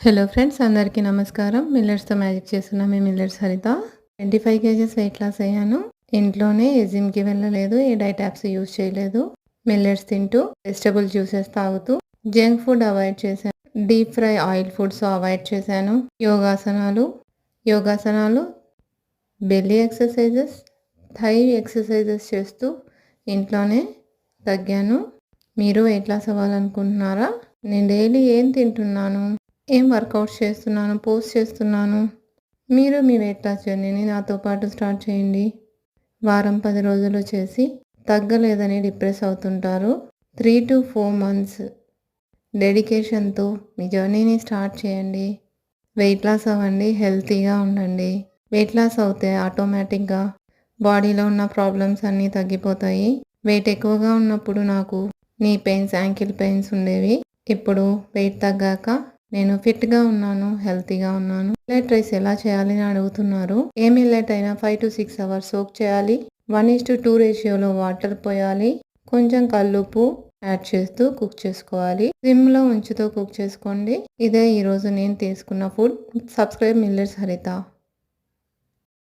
Hello friends అందరికీ నమస్కారం. మిల్లెట్స్తో మ్యాజిక్ చేస్తున్నా మీ millets Haritha twenty five KGs weight loss అయ్యాను. ఇంట్లోనే జిమ్కి వెళ్ళలేదు ఏ డైట్ యాప్స్ యూజ్ చేయలేదు. మిల్లెట్స్ తింటూ వెజిటబుల్ జ్యూసెస్ తాగుతూ జంక్ ఫుడ్ అవాయిడ్ చేశాను. Deep fry oil foods avoid చేశాను. యోగాసనాలు యోగాసనాలు బెల్లీ ఎక్సర్సైజెస్ థై ఎక్సర్సైజెస్ చేస్తూ ఇంట్లోనే తగ్గాను. మీరు వెయిట్ లాస్ అవ్వాలనుకుంటున్నారా? నేను డైలీ ఏం తింటున్నాను? ఏం వర్కౌట్ చేస్తున్నాను పోస్ట్ చేస్తున్నాను? మీరు మీ వెయిట్ లాస్ జర్నీని నాతో పాటు స్టార్ట్ చేయండి. వారం పది రోజులు చేసి తగ్గలేదని డిప్రెస్ అవుతుంటారు. త్రీ టు ఫోర్ మంత్స్ డెడికేషన్తో మీ జర్నీని స్టార్ట్ చేయండి. వెయిట్ లాస్ అవ్వండి హెల్తీగా ఉండండి. వెయిట్ లాస్ అవుతే ఆటోమేటిక్గా బాడీలో ఉన్న ప్రాబ్లమ్స్ అన్నీ తగ్గిపోతాయి. వెయిట్ ఎక్కువగా ఉన్నప్పుడు నాకు నీ పెయిన్స్ యాంకిల్ పెయిన్స్ ఉండేవి. ఇప్పుడు వెయిట్ తగ్గాక నేను ఫిట్గా ఉన్నాను హెల్తీగా ఉన్నాను. మిల్లెట్ రైస్ ఎలా చేయాలని అడుగుతున్నారు. ఏ మిల్లెట్ అయినా five to six hours soak చేయాలి. వన్ ఇస్ టు టూ రేషియోలో వాటర్ పోయాలి. కొంచెం కల్లుపు యాడ్ చేస్తూ కుక్ చేసుకోవాలి. సిమ్లో ఉంచుతూ కుక్ చేసుకోండి. ఇదే ఈరోజు నేను తీసుకున్న ఫుడ్. సబ్స్క్రైబ్ మిల్లెట్స్ హరిత.